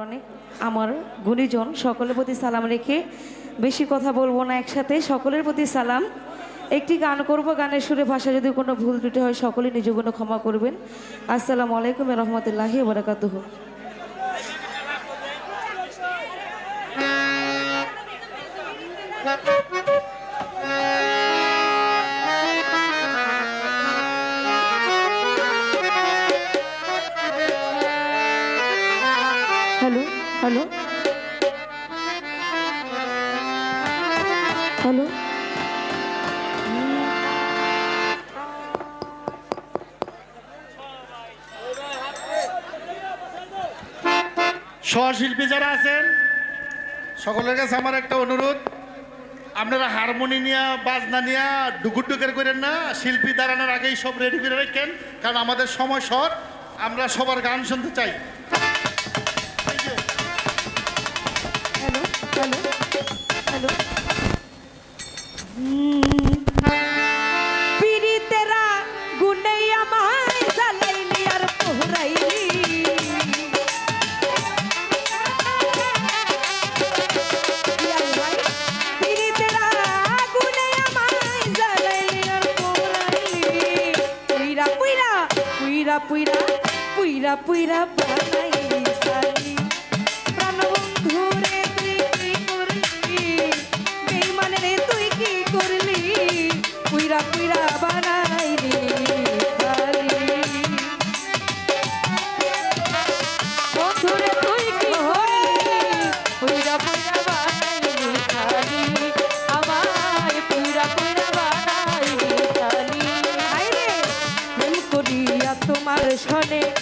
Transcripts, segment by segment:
অনেক আমার গুণীজন সকলের প্রতি সালাম রেখে বেশি কথা বলব না একসাথে, সকলের প্রতি সালাম। একটি গান করব, গানের সুরে ভাষা যদি কোনো ভুল ত্রুটি হয় সকলে নিজ গুণ ক্ষমা করবেন। আসসালামু আলাইকুম রহমতুল্লাহি বরাকাতুহু। হ্যালো হ্যালো হ্যালো সহশিল্পী যারা আছেন, সকলের কাছে আমার একটা অনুরোধ। আপনারা হারমোনি নিয়া, বাজনা নিয়া ডুকুর ডুকের করেন না, শিল্পী দাঁড়ানোর আগেই সব রেডি করে রাখেন, কারণ আমাদের সময় শর্ট আমরা সবার গান শুনতে চাই। পুইরা পুইরা পুইরা পুইরা বানাইলি তোমার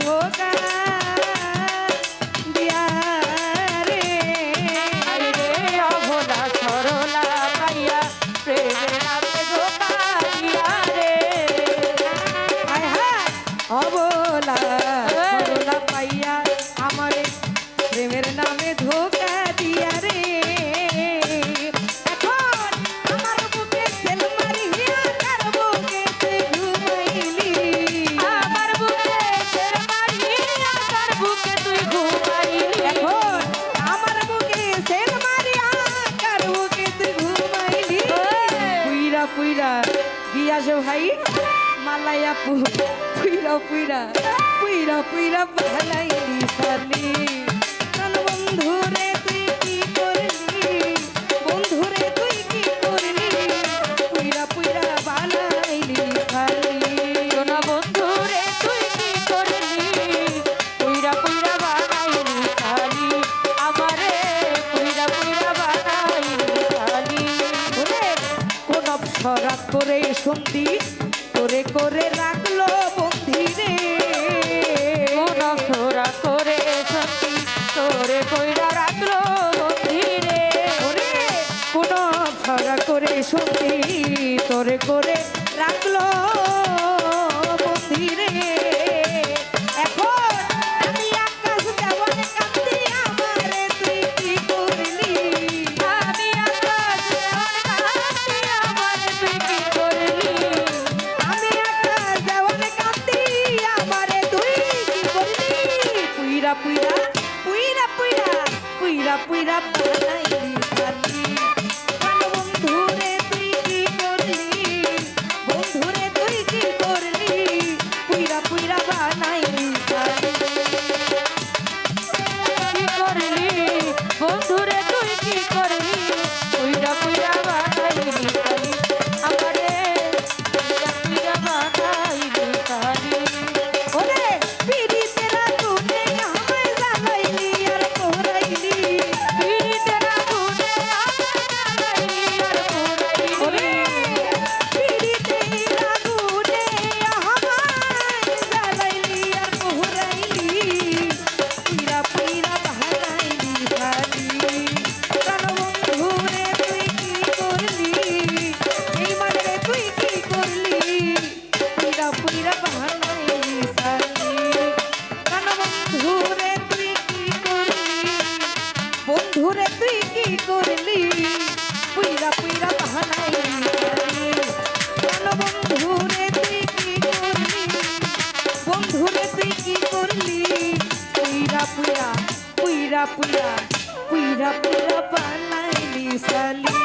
ধোকা দিয়া রে প্রেমের নামে ধোকা দিয়া রে অবলা সরলা পাইয়া প্রেমের নামে ধোকা দিয়া রে গিয়াস ভাই মালাইয়া পুইরা পুইরা পুইরা পুইরা মালাই সালি অপসরা করে সন্ধি তোরে করে রাখল বন্ধি রে অপসরা করে সন্ধি তোরে কইরা রাখল বন্ধি রে ওরে কোন অপসরা করে সন্ধি তোরে করে রাখল করলি, পুইরা পুইরা বাহানাইলি সালি কেন বন্ধুরে তুই কি করলি, বন্ধুরে তুই কি করলি? পুইরা পুইরা পুইরা পুইরা পুইরা পুইরা বানাইলি সালি